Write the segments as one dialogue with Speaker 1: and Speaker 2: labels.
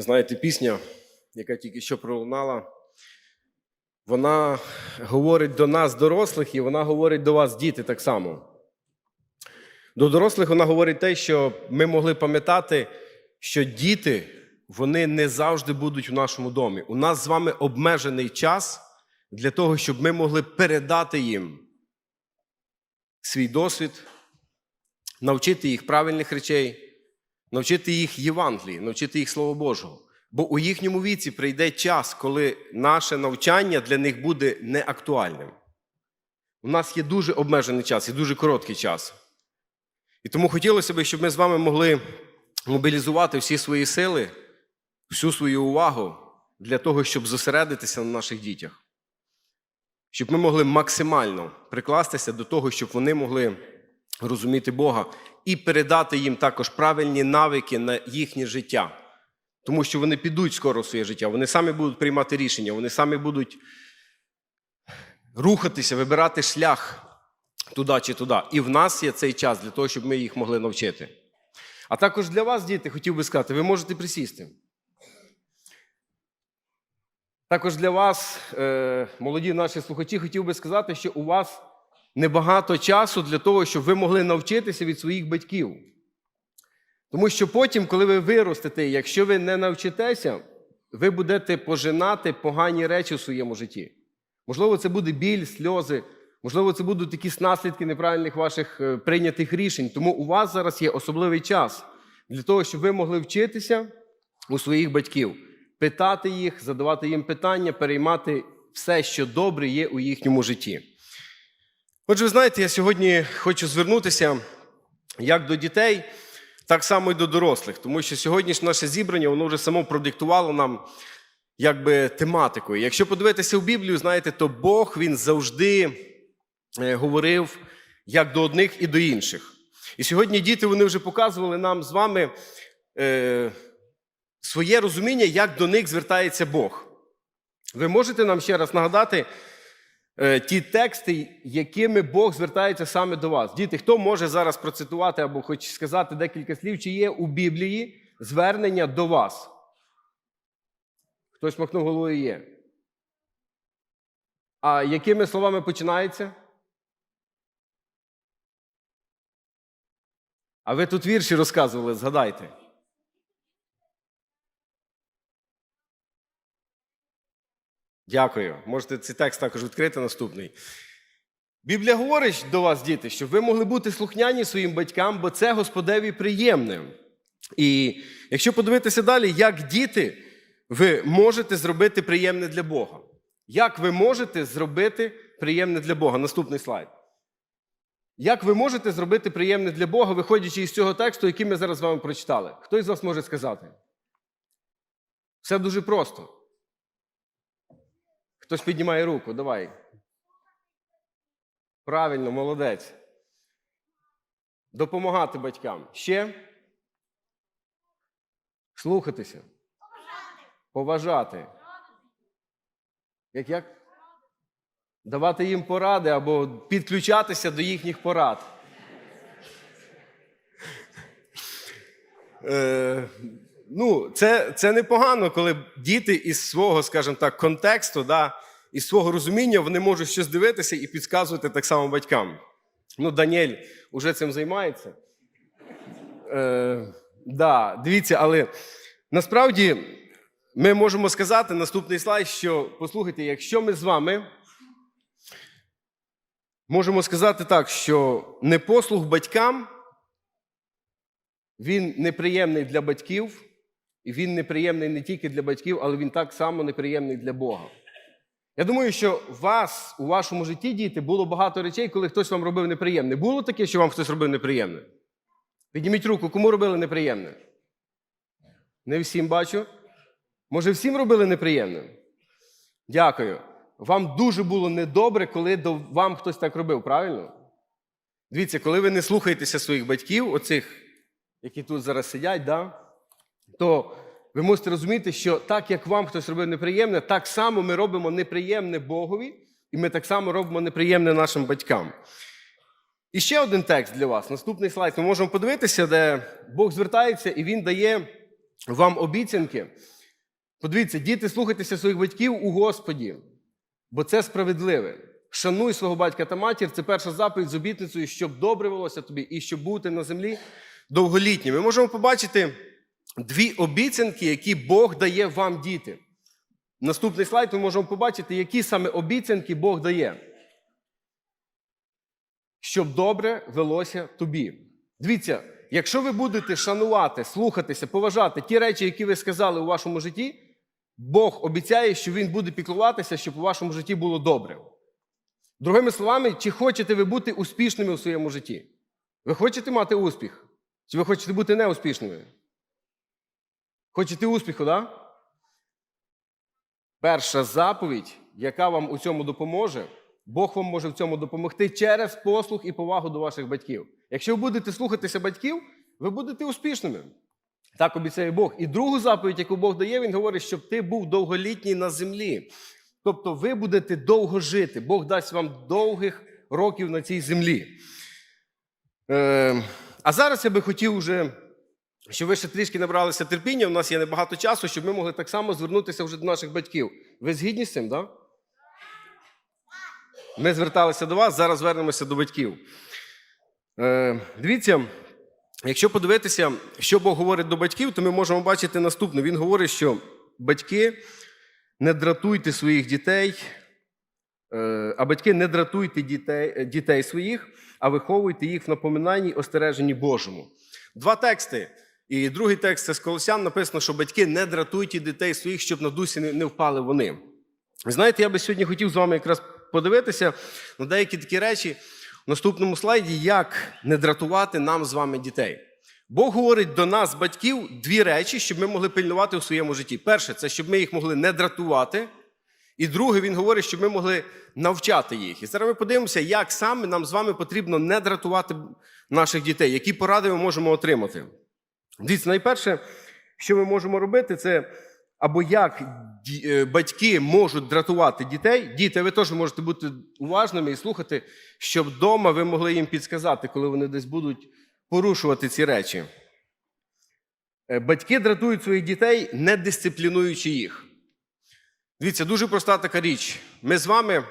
Speaker 1: Знаєте, пісня, яка тільки що пролунала, вона говорить до нас, дорослих, і вона говорить до вас, діти, так само. До дорослих вона говорить те, що ми могли пам'ятати, що діти вони не завжди будуть у нашому домі. У нас з вами обмежений час для того, щоб ми могли передати їм свій досвід, навчити їх правильних речей, навчити їх Євангелії, навчити їх Слово Божого. Бо у їхньому віці прийде час, коли наше навчання для них буде неактуальним. У нас є дуже обмежений час і дуже короткий час. І тому хотілося б, щоб ми з вами могли мобілізувати всі свої сили, всю свою увагу для того, щоб зосередитися на наших дітях. Щоб ми могли максимально прикластися до того, щоб вони могли розуміти Бога і передати їм також правильні навики на їхнє життя. Тому що вони підуть скоро в своє життя, вони самі будуть приймати рішення, вони самі будуть рухатися, вибирати шлях туди чи туди. І в нас є цей час для того, щоб ми їх могли навчити. А також для вас, діти, хотів би сказати, ви можете присісти. Також для вас, е, молоді наші слухачі, хотів би сказати, що у вас небагато часу для того, щоб ви могли навчитися від своїх батьків. Тому що потім, коли ви виростете, якщо ви не навчитеся, ви будете пожинати погані речі у своєму житті. Можливо, це буде біль, сльози, можливо, це будуть якісь наслідки неправильних ваших е, прийнятих рішень. Тому у вас зараз є особливий час для того, щоб ви могли вчитися у своїх батьків, питати їх, задавати їм питання, переймати все, що добре є у їхньому житті. Отже, ви знаєте, я сьогодні хочу звернутися як до дітей, так само і до дорослих, тому що сьогоднішнє наше зібрання воно вже само продиктувало нам якби тематикою. Якщо подивитися в Біблію, знаєте, то Бог він завжди е, говорив як до одних і до інших. І сьогодні діти вони вже показували нам з вами е, своє розуміння, як до них звертається Бог. Ви можете нам ще раз нагадати ті тексти, якими Бог звертається саме до вас. Діти, хто може зараз процитувати або хоч сказати декілька слів, чи є у Біблії звернення до вас? Хтось махнув головою є. А якими словами починається? А ви тут вірші розказували, згадайте. Дякую. Можете цей текст також відкрити наступний. Біблія говорить до вас, діти, щоб ви могли бути слухняні своїм батькам, бо це Господеві приємне. І якщо подивитися далі, як діти ви можете зробити приємне для Бога. Як ви можете зробити приємне для Бога? Наступний слайд. Як ви можете зробити приємне для Бога, виходячи із цього тексту, який ми зараз з вами прочитали? Хто із вас може сказати? Все дуже просто. Хтось піднімає руку, давай. Правильно, молодець. Допомагати батькам. Ще? Слухатися. Поважати. Як як? Давати їм поради або підключатися до їхніх порад. Ну, це, це непогано, коли діти із свого, скажімо так, контексту, да, із свого розуміння вони можуть щось дивитися і підказувати так само батькам. Ну, Даніель уже цим займається. Е, да, Дивіться, але насправді ми можемо сказати наступний слайд, що послухайте, якщо ми з вами можемо сказати так, що непослух батькам, він неприємний для батьків, і він неприємний не тільки для батьків, але він так само неприємний для Бога. Я думаю, що вас у вашому житті, діти, було багато речей, коли хтось вам робив неприємне. Було таке, що вам хтось робив неприємне? Підніміть руку, кому робили неприємне? Не всім бачу. Може, всім робили неприємне? Дякую. Вам дуже було недобре, коли до вам хтось так робив, правильно? Дивіться, коли ви не слухаєтеся своїх батьків, оцих, які тут зараз сидять, да, то ви мусите розуміти, що так як вам хтось робив неприємне, так само ми робимо неприємне Богові, і ми так само робимо неприємне нашим батькам. І ще один текст для вас. Наступний слайд. Ми можемо подивитися, де Бог звертається і Він дає вам обіцянки. Подивіться, діти, слухайтеся своїх батьків у Господі, бо це справедливе. Шануй свого батька та матір. Це перша заповідь з обітницею, щоб добре велося тобі і щоб бути на землі довголітнім. Ми можемо побачити дві обіцянки, які Бог дає вам, діти. Наступний слайд ми можемо побачити, які саме обіцянки Бог дає. Щоб добре велося тобі. Дивіться, якщо ви будете шанувати, слухатися, поважати ті речі, які ви сказали у вашому житті, Бог обіцяє, що Він буде піклуватися, щоб у вашому житті було добре. Другими словами, чи хочете ви бути успішними у своєму житті? Ви хочете мати успіх? Чи ви хочете бути неуспішними? Хочете успіху? Да? Перша заповідь, яка вам у цьому допоможе, Бог вам може в цьому допомогти через послух і повагу до ваших батьків. Якщо ви будете слухатися батьків, ви будете успішними. Так обіцяє Бог. І другу заповідь, яку Бог дає, він говорить, щоб ти був довголітній на землі. Тобто ви будете довго жити. Бог дасть вам довгих років на цій землі. Е, а зараз я би хотів уже, щоб ви ще трішки набралися терпіння. У нас є небагато часу, щоб ми могли так само звернутися вже до наших батьків. Ви згідні з цим, так? Да? Ми зверталися до вас, зараз звернемося до батьків. Е, дивіться, якщо подивитися, що Бог говорить до батьків, то ми можемо бачити наступне. Він говорить, що батьки не дратуйте своїх дітей, е, а батьки не дратуйте дітей, дітей своїх, а виховуйте їх в напоминанні остереженні Божому. Два тексти. І другий текст це з Колосян написано, що батьки не дратуйте дітей своїх, щоб на дусі не впали вони. Знаєте, я би сьогодні хотів з вами якраз подивитися на деякі такі речі в наступному слайді, як не дратувати нам з вами дітей. Бог говорить до нас, батьків, дві речі, щоб ми могли пильнувати у своєму житті. Перше, це щоб ми їх могли не дратувати. І друге, він говорить, щоб ми могли навчати їх. І зараз ми подивимося, як саме нам з вами потрібно не дратувати наших дітей, які поради ми можемо отримати. Дивіться, найперше, що ми можемо робити, це або як батьки можуть дратувати дітей. Діти, ви теж можете бути уважними і слухати, щоб вдома ви могли їм підсказати, коли вони десь будуть порушувати ці речі. Е, Батьки дратують своїх дітей, не дисциплінуючи їх. Дивіться, дуже проста така річ. Ми з вами,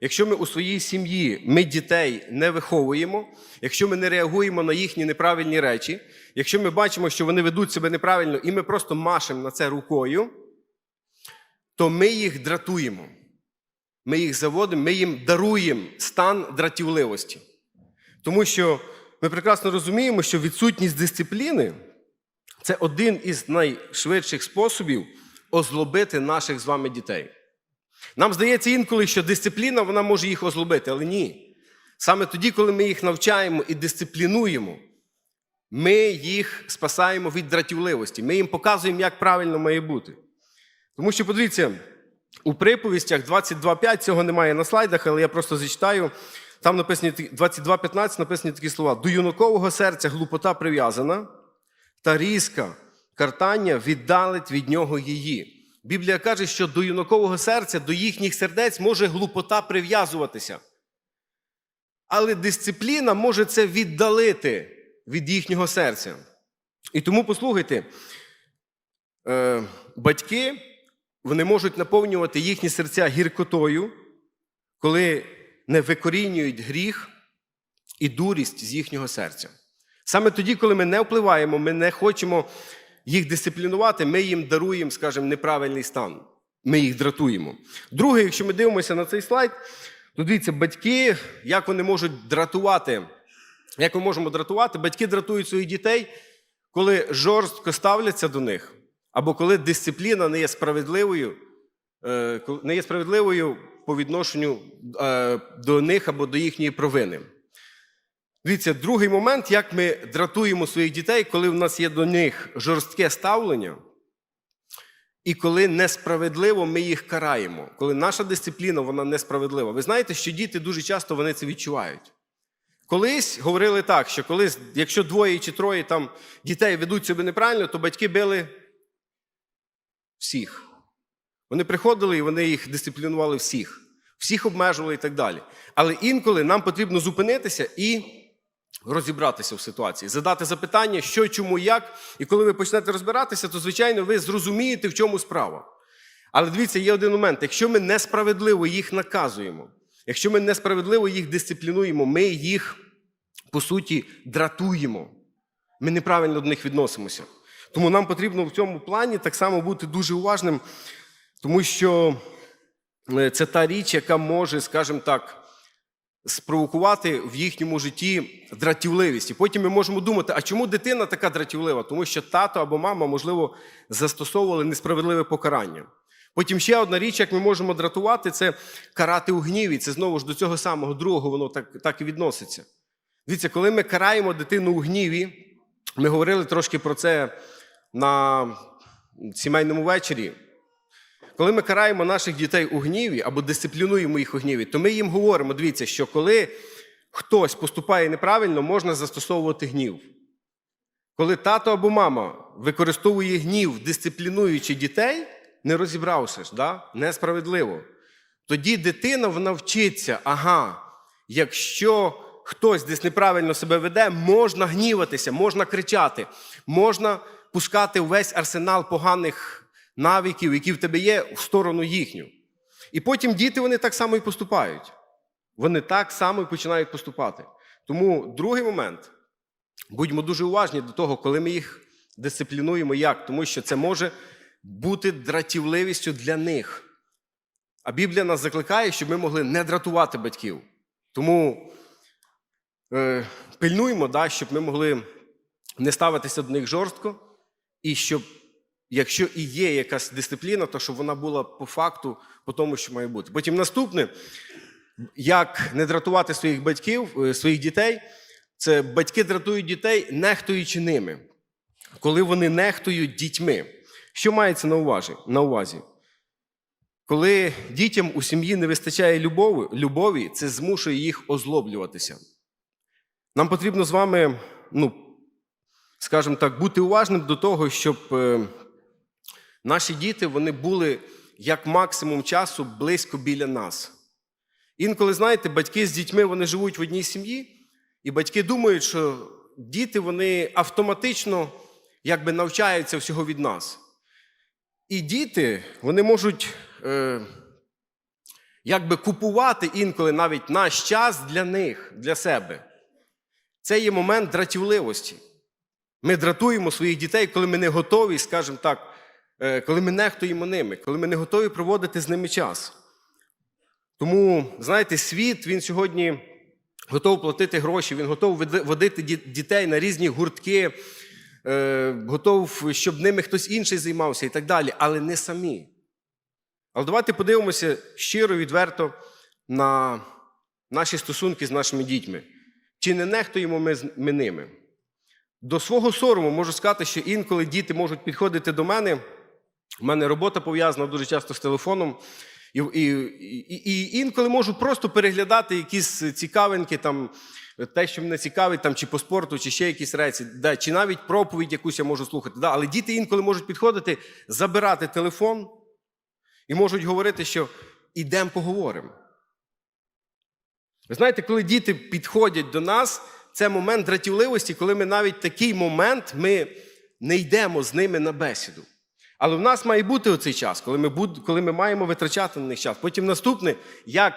Speaker 1: якщо ми у своїй сім'ї ми дітей не виховуємо, якщо ми не реагуємо на їхні неправильні речі, якщо ми бачимо, що вони ведуть себе неправильно, і ми просто машемо на це рукою, то ми їх дратуємо. Ми їх заводимо, ми їм даруємо стан дратівливості. Тому що ми прекрасно розуміємо, що відсутність дисципліни це один із найшвидших способів озлобити наших з вами дітей. Нам здається інколи, що дисципліна вона може їх озлобити, але ні. Саме тоді, коли ми їх навчаємо і дисциплінуємо, ми їх спасаємо від дратівливості. Ми їм показуємо, як правильно має бути. Тому що, подивіться, у приповістях 22.5 цього немає на слайдах, але я просто зачитаю. Там написані 22.15 написані такі слова: до юнакового серця глупота прив'язана, та різка картання віддалить від нього її. Біблія каже, що до юнакового серця, до їхніх сердець може глупота прив'язуватися. Але дисципліна може це віддалити від їхнього серця. І тому послухайте, е, батьки вони можуть наповнювати їхні серця гіркотою, коли не викорінюють гріх і дурість з їхнього серця. Саме тоді, коли ми не впливаємо, ми не хочемо їх дисциплінувати, ми їм даруємо, скажімо, неправильний стан. Ми їх дратуємо. Друге, якщо ми дивимося на цей слайд, то дивіться, батьки, як вони можуть дратувати, як ми можемо дратувати, батьки дратують своїх дітей, коли жорстко ставляться до них, або коли дисципліна не є справедливою, е, не є справедливою по відношенню е, до них або до їхньої провини. Дивіться, другий момент, як ми дратуємо своїх дітей, коли в нас є до них жорстке ставлення, і коли несправедливо ми їх караємо, коли наша дисципліна вона несправедлива. Ви знаєте, що діти дуже часто вони це відчувають. Колись говорили так, що колись, якщо двоє чи троє там дітей ведуть себе неправильно, то батьки били всіх. Вони приходили і вони їх дисциплінували всіх, всіх обмежували і так далі. Але інколи нам потрібно зупинитися і розібратися в ситуації, задати запитання, що, чому, як. І коли ви почнете розбиратися, то, звичайно, ви зрозумієте, в чому справа. Але дивіться, є один момент: якщо ми несправедливо їх наказуємо, якщо ми несправедливо їх дисциплінуємо, ми їх, по суті, дратуємо. Ми неправильно до них відносимося. Тому нам потрібно в цьому плані так само бути дуже уважним, тому що е, це та річ, яка може, скажімо так, спровокувати в їхньому житті дратівливість. І потім ми можемо думати, а чому дитина така дратівлива? Тому що тато або мама, можливо, застосовували несправедливе покарання. Потім ще одна річ, як ми можемо дратувати, це карати у гніві. Це знову ж до цього самого другого воно так, так і відноситься. Дивіться, коли ми караємо дитину у гніві, ми говорили трошки про це на сімейному вечорі. Коли ми караємо наших дітей у гніві або дисциплінуємо їх у гніві, то ми їм говоримо: дивіться, що коли хтось поступає неправильно, можна застосовувати гнів. Коли тато або мама використовує гнів, дисциплінуючи дітей, не розібравшись, да? несправедливо, тоді дитина вона вчиться, ага, якщо хтось десь неправильно себе веде, можна гніватися, можна кричати, можна пускати весь арсенал поганих навиків, які в тебе є, в сторону їхню. І потім діти вони так само і поступають. Вони так само і починають поступати. Тому другий момент. Будьмо дуже уважні до того, коли ми їх дисциплінуємо, як, тому що це може бути дратівливістю для них. А Біблія нас закликає, щоб ми могли не дратувати батьків. Тому е, пильнуємо, да, щоб ми могли не ставитися до них жорстко, і щоб, якщо і є якась дисципліна, то щоб вона була по факту, по тому, що має бути. Потім наступне, як не дратувати своїх батьків, е, своїх дітей, це батьки дратують дітей, нехтуючи ними, коли вони нехтують дітьми. Що мається на увазі? на увазі? Коли дітям у сім'ї не вистачає любові, любові, це змушує їх озлоблюватися. Нам потрібно з вами, ну, скажімо так, бути уважним до того, щоб е, наші діти вони були як максимум часу близько біля нас. Інколи, знаєте, батьки з дітьми вони живуть в одній сім'ї, і батьки думають, що діти вони автоматично якби навчаються всього від нас. І діти вони можуть е, якби купувати інколи навіть наш час для них, для себе. Це є момент дратівливості. Ми дратуємо своїх дітей, коли ми не готові, скажімо так, коли ми нехтуємо ними, коли ми не готові проводити з ними час. Тому, знаєте, світ він сьогодні готовий платити гроші, він готовий водити дітей на різні гуртки, е, готов, щоб ними хтось інший займався і так далі, але не самі. Але давайте подивимося щиро, відверто на наші стосунки з нашими дітьми. Чи не нехтуємо ми, ми ними? До свого сорому можу сказати, що інколи діти можуть підходити до мене. У мене робота пов'язана дуже часто з телефоном. І і, і, і інколи можу просто переглядати якісь цікавинки, там, те, що мене цікавить, там, чи по спорту, чи ще якісь речі, да, чи навіть проповідь якусь я можу слухати. Да, Але діти інколи можуть підходити, забирати телефон і можуть говорити, що ідемо поговоримо. Ви знаєте, коли діти підходять до нас, це момент дратівливості, коли ми навіть такий момент ми не йдемо з ними на бесіду. Але в нас має бути оцей час, коли ми буд... коли ми маємо витрачати на них час. Потім наступне, як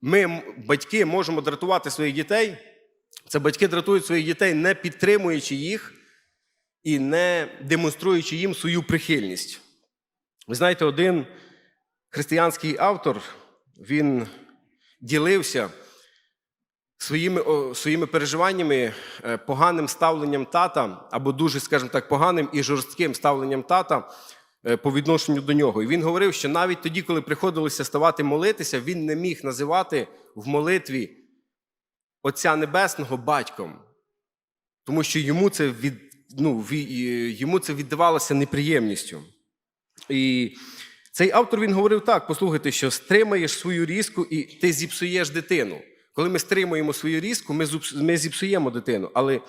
Speaker 1: ми, батьки, можемо дратувати своїх дітей, це батьки дратують своїх дітей, не підтримуючи їх і не демонструючи їм свою прихильність. Ви знаєте, один християнський автор, він ділився своїми своїми переживаннями, е, поганим ставленням тата, або дуже, скажімо так, поганим і жорстким ставленням тата е, по відношенню до нього. І він говорив, що навіть тоді, коли приходилося ставати молитися, він не міг називати в молитві Отця Небесного батьком, тому що йому це від, ну, йому це віддавалося неприємністю. І цей автор він говорив так: послухайте, що стримаєш свою різку і ти зіпсуєш дитину. Коли ми стримуємо свою різку, ми зіпсуємо дитину. Але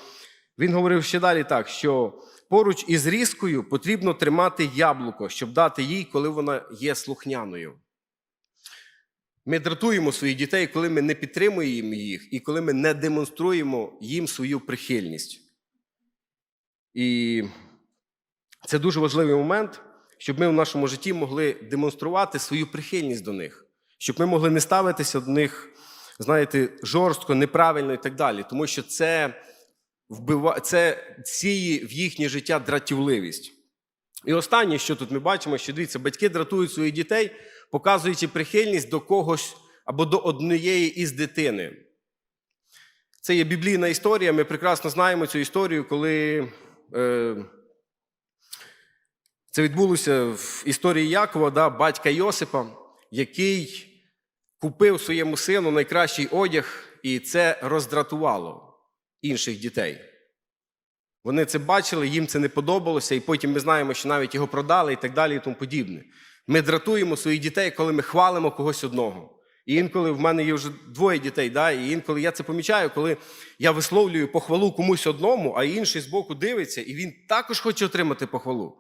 Speaker 1: він говорив ще далі так, що поруч із різкою потрібно тримати яблуко, щоб дати їй, коли вона є слухняною. Ми дратуємо своїх дітей, коли ми не підтримуємо їх і коли ми не демонструємо їм свою прихильність. І це дуже важливий момент, щоб ми в нашому житті могли демонструвати свою прихильність до них, щоб ми могли не ставитися до них, знаєте, жорстко, неправильно і так далі. Тому що це, вбива... це сіє в їхнє життя дратівливість. І останнє, що тут ми бачимо, що дивіться, батьки дратують своїх дітей, показуючи прихильність до когось або до однієї із дитини. Це є біблійна історія. Ми прекрасно знаємо цю історію, коли е, це відбулося в історії Якова, да, батька Йосипа, який купив своєму сину найкращий одяг, і це роздратувало інших дітей. Вони це бачили, їм це не подобалося, і потім ми знаємо, що навіть його продали і так далі, і тому подібне. Ми дратуємо своїх дітей, коли ми хвалимо когось одного. І інколи в мене є вже двоє дітей, да? і інколи я це помічаю, коли я висловлюю похвалу комусь одному, а інший збоку дивиться, і він також хоче отримати похвалу.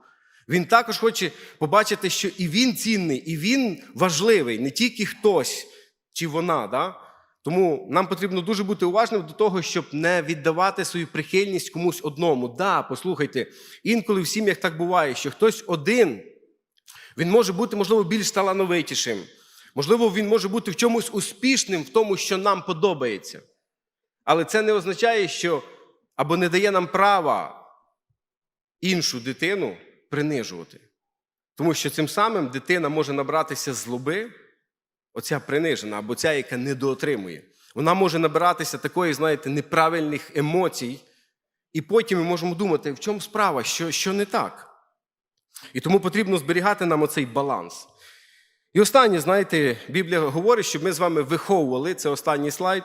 Speaker 1: Він також хоче побачити, що і він цінний, і він важливий, не тільки хтось чи вона. Да? Тому нам потрібно дуже бути уважним до того, щоб не віддавати свою прихильність комусь одному. Да, послухайте, інколи в сім'ях так буває, що хтось один він може бути, можливо, більш талановитішим. Можливо, він може бути в чомусь успішним в тому, що нам подобається. Але це не означає, що або не дає нам права іншу дитину принижувати. Тому що цим самим дитина може набратися злоби, оця принижена, або ця, яка недоотримує. Вона може набиратися такої, знаєте, неправильних емоцій, і потім ми можемо думати, в чому справа, що, що не так. І тому потрібно зберігати нам оцей баланс. І останнє, знаєте, Біблія говорить, щоб ми з вами виховували це останній слайд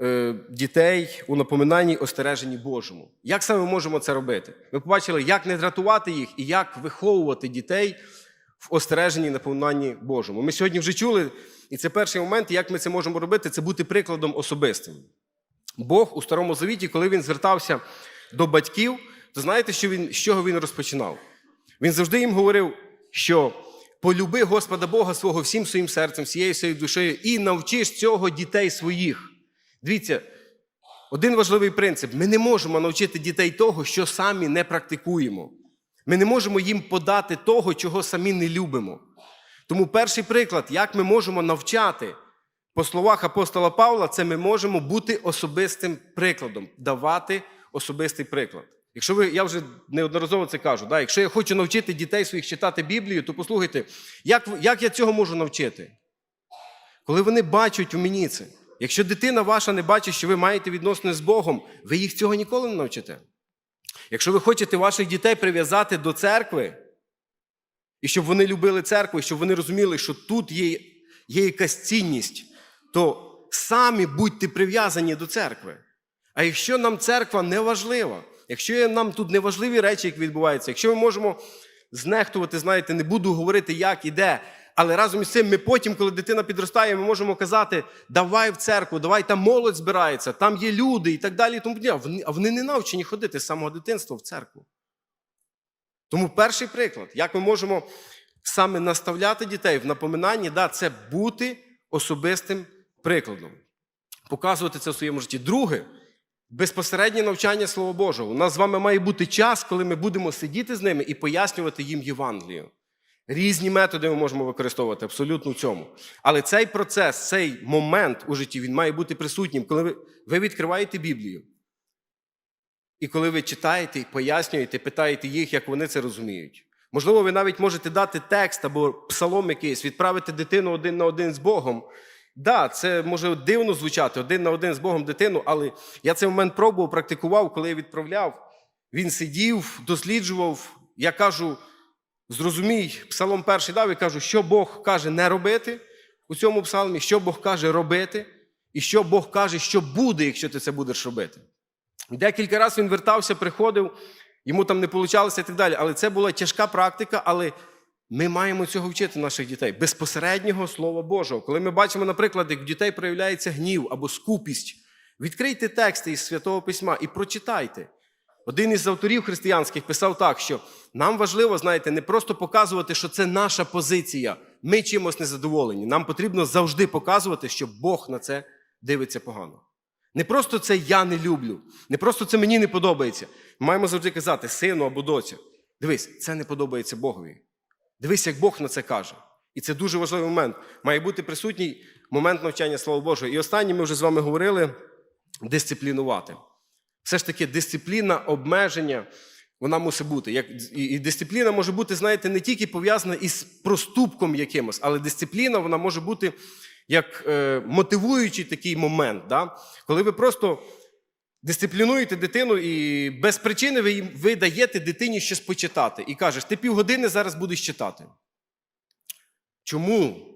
Speaker 1: е, дітей у напоминанні остереженні Божому. Як саме можемо це робити? Ми побачили, як не дратувати їх і як виховувати дітей в остереженні і напоминанні Божому. Ми сьогодні вже чули, і це перший момент, як ми це можемо робити, це бути прикладом особистим. Бог у Старому Завіті, коли він звертався до батьків, то знаєте, що він, з чого він розпочинав? Він завжди їм говорив, що полюби Господа Бога свого всім своїм серцем, всією своєю душею, і навчиш цього дітей своїх. Дивіться, один важливий принцип: ми не можемо навчити дітей того, що самі не практикуємо. Ми не можемо їм подати того, чого самі не любимо. Тому перший приклад, як ми можемо навчати, по словах апостола Павла, це ми можемо бути особистим прикладом, давати особистий приклад. Якщо ви, я вже неодноразово це кажу, да, якщо я хочу навчити дітей своїх читати Біблію, то послухайте, як, як я цього можу навчити? Коли вони бачать у мені це. Якщо дитина ваша не бачить, що ви маєте відносини з Богом, ви їх цього ніколи не навчите. Якщо ви хочете ваших дітей прив'язати до церкви, і щоб вони любили церкву, і щоб вони розуміли, що тут є, є якась цінність, то самі будьте прив'язані до церкви. А якщо нам церква не важлива, якщо нам тут не важливі речі, які відбуваються, якщо ми можемо знехтувати, знаєте, не буду говорити, як і де, але разом із цим ми потім, коли дитина підростає, ми можемо казати, давай в церкву, давай там молодь збирається, там є люди і так далі. Тому а вони не навчені ходити з самого дитинства в церкву. Тому перший приклад, як ми можемо саме наставляти дітей в напоминанні, да, це бути особистим прикладом, показувати це в своєму житті. Друге, безпосереднє навчання Слова Божого. У нас з вами має бути час, коли ми будемо сидіти з ними і пояснювати їм Євангелію. Різні методи ми можемо використовувати абсолютно в цьому. Але цей процес, цей момент у житті, він має бути присутнім, коли ви, відкриваєте Біблію. І коли ви читаєте пояснюєте, питаєте їх, як вони це розуміють. Можливо, ви навіть можете дати текст або псалом якийсь, відправити дитину один на один з Богом. Да, це може дивно звучати один на один з Богом дитину, але я цей момент пробував, практикував, коли я відправляв. Він сидів, досліджував. Я кажу, зрозумій, псалом перший дав і кажу, що Бог каже не робити у цьому псалмі, що Бог каже робити, і що Бог каже, що буде, якщо ти це будеш робити. Декілька разів він вертався, приходив, йому там не вийшло і так далі. Але це була тяжка практика, але ми маємо цього вчити наших дітей безпосереднього Слова Божого. Коли ми бачимо, наприклад, як в дітей проявляється гнів або скупість, відкрийте тексти із Святого Письма і прочитайте. Один із авторів християнських писав так, що нам важливо, знаєте, не просто показувати, що це наша позиція. ми чимось незадоволені. Нам потрібно завжди показувати, що Бог на це дивиться погано. Не просто це я не люблю, не просто це мені не подобається. Ми маємо завжди казати, сину або доцю, дивись, це не подобається Богові. Дивись, як Бог на це каже. І це дуже важливий момент. Має бути присутній момент навчання Слова Божого. І останнє ми вже з вами говорили дисциплінувати. Все ж таки, дисципліна, обмеження, вона мусить бути. І, дисципліна може бути, знаєте, не тільки пов'язана із проступком якимось, але дисципліна вона може бути як е, мотивуючий такий момент, да? коли ви просто дисциплінуєте дитину і без причини ви, ви даєте дитині щось почитати. І кажеш, ти півгодини зараз будеш читати. Чому?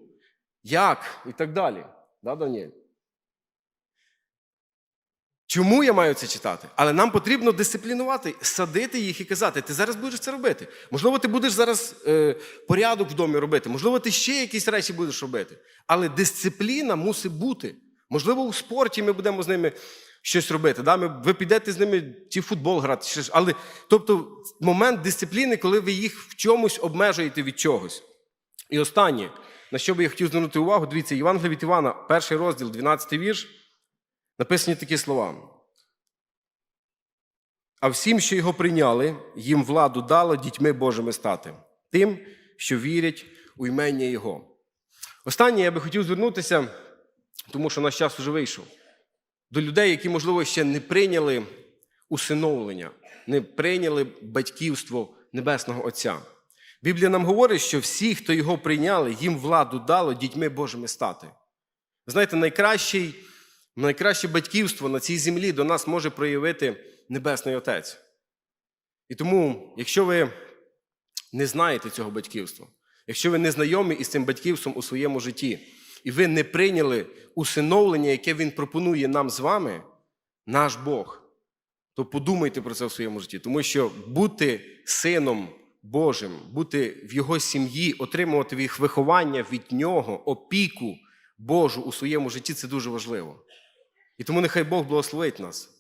Speaker 1: Як? І так далі. Да, Даніель? Чому я маю це читати? Але нам потрібно дисциплінувати, садити їх і казати, ти зараз будеш це робити. Можливо, ти будеш зараз е, порядок в домі робити, можливо, ти ще якісь речі будеш робити. Але дисципліна мусить бути. Можливо, у спорті ми будемо з ними щось робити. Да? Ми, ви підете з ними чи футбол грати, чи але тобто момент дисципліни, коли ви їх в чомусь обмежуєте від чогось. І останнє, на що би я хотів звернути увагу, дивіться, Євангелія від Івана, перший розділ, 12 вірш, написані такі слова. А всім, що його прийняли, їм владу дало дітьми Божими стати, тим, що вірять у імення Його. Останнє я би хотів звернутися, тому що наш час уже вийшов, до людей, які, можливо, ще не прийняли усиновлення, не прийняли батьківство Небесного Отця. Біблія нам говорить, що всі, хто його прийняли, їм владу дало дітьми Божими стати. Знаєте, найкращий, найкраще батьківство на цій землі до нас може проявити Небесний Отець. І тому, якщо ви не знаєте цього батьківства, якщо ви не знайомі із цим батьківством у своєму житті, і ви не прийняли усиновлення, яке Він пропонує нам з вами, наш Бог, то подумайте про це в своєму житті. Тому що бути сином Божим, бути в Його сім'ї, отримувати від виховання від Нього, опіку Божу у своєму житті це дуже важливо. І тому нехай Бог благословить нас,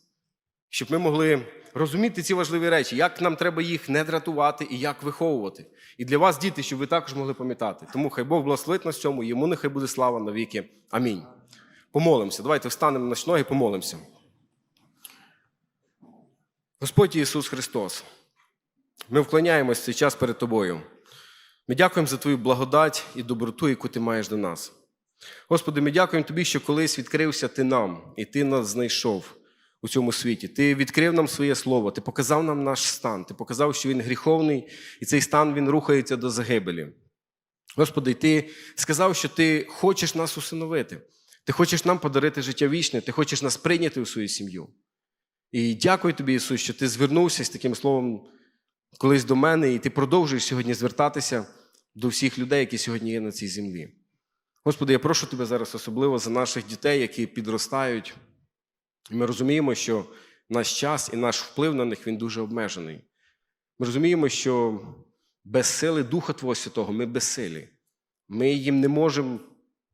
Speaker 1: щоб ми могли розуміти ці важливі речі, як нам треба їх не дратувати і як виховувати. І для вас, діти, щоб ви також могли пам'ятати. Тому хай Бог благословить нас цьому, йому нехай буде слава навіки. Амінь. Помолимося. Давайте встанемо на ноги і помолимося. Господь Ісус Христос, ми вклоняємось в цей час перед Тобою. Ми дякуємо за Твою благодать і доброту, яку Ти маєш до нас. Господи, ми дякуємо Тобі, що колись відкрився Ти нам, і Ти нас знайшов у цьому світі. Ти відкрив нам своє слово, Ти показав нам наш стан, Ти показав, що він гріховний, і цей стан він рухається до загибелі. Господи, Ти сказав, що Ти хочеш нас усиновити. Ти хочеш нам подарити життя вічне, Ти хочеш нас прийняти у свою сім'ю. І дякую тобі, Ісус, що ти звернувся з таким словом колись до мене, і ти продовжуєш сьогодні звертатися до всіх людей, які сьогодні є на цій землі. Господи, я прошу тебе зараз особливо за наших дітей, які підростають. Ми розуміємо, що наш час і наш вплив на них він дуже обмежений. Ми розуміємо, що без сили Духа Твого Святого ми безсилі. Ми їм не можемо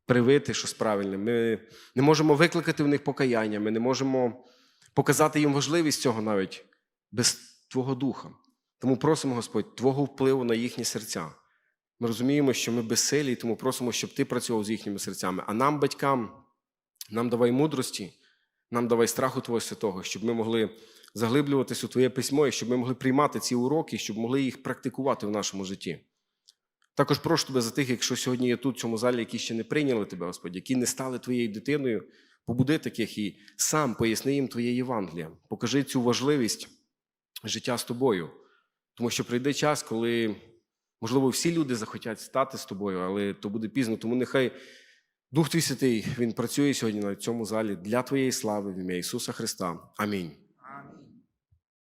Speaker 1: привити щось правильне. Ми не можемо викликати в них покаяння, ми не можемо показати їм важливість цього навіть без Твого Духа. Тому просимо, Господь, Твого впливу на їхні серця. Ми розуміємо, що ми безсилі, тому просимо, щоб Ти працював з їхніми серцями. А нам, батькам, нам давай мудрості, нам давай страху Твого Святого, щоб ми могли заглиблюватись у Твоє письмо, і щоб ми могли приймати ці уроки, щоб могли їх практикувати в нашому житті. Також прошу тебе за тих, якщо сьогодні є тут, в цьому залі, які ще не прийняли тебе, Господь, які не стали твоєю дитиною, побуди таких і сам поясни їм Твоє Євангеліє. Покажи цю важливість життя з тобою. Тому що прийде час, коли, можливо, всі люди захотять стати з тобою, але то буде пізно. Тому нехай Дух Твій Святий Він працює сьогодні на цьому залі для Твоєї слави в ім'я Ісуса Христа. Амінь.